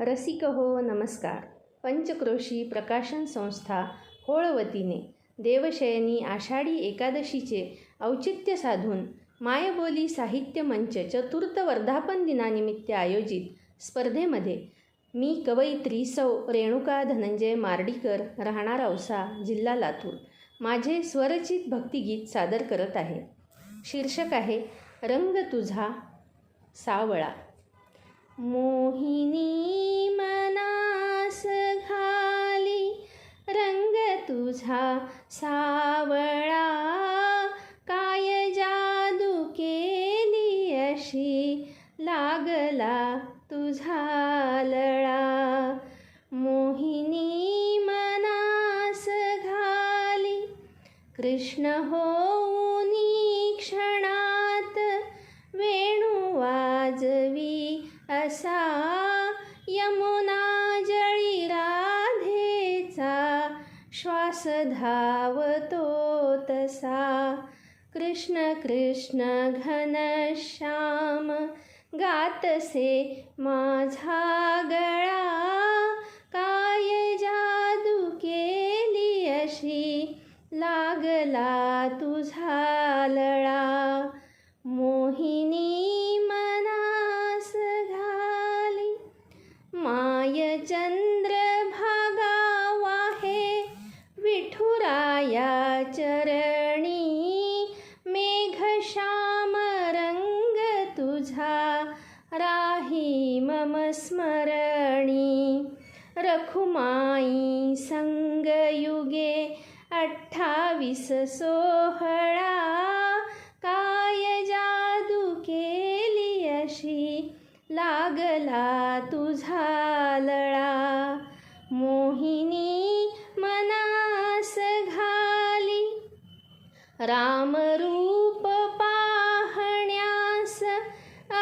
रसिक हो नमस्कार. पंचक्रोशी प्रकाशन संस्था होळवतीने देवशयनी आषाढी एकादशीचे औचित्य साधून मायबोली साहित्य मंच चतुर्थ वर्धापन दिनानिमित्त आयोजित स्पर्धेमध्ये मी कवयित्री सौ रेणुका धनंजय मार्डीकर राहणार औसा जिल्हा लातूर. माझे स्वरचित भक्तिगीत सादर करत आहे. शीर्षक आहे रंग तुझा सावळा. मोहिनी तुझा सावळा काय जादू केली अशी लागला तुझा लळा. मोहिनी मनास घाली कृष्ण होऊनी क्षणात वेणू वाजवी असा यमुना श्वास धावतो तसा. कृष्ण कृष्ण घनश्याम गातसे माझा गळा. काय जादू केली अशी? लागला तुझा लळा. राही मम स्मरणी। रखुमाई संगयुगे अठ्ठावीस सोहळा। काय जादू केली अशी? लागला तुझा लळा। मोहिनी मनास घाली। रामरूप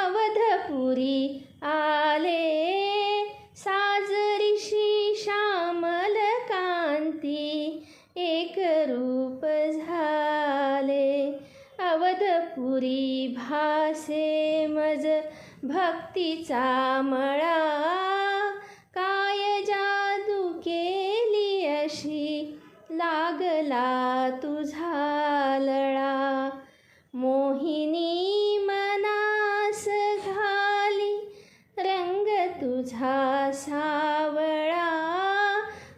अवधपुरी आले. साजरीशी श्यामल कांती एक रूप झाले. अवधपुरी भासे मज भक्तीचा मळा. काय जादू केली अशी? लागला तुझा लळा. तुझा सावळा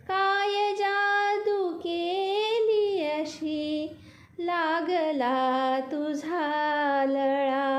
काय जादू केली अशी? लागला तुझा लळा.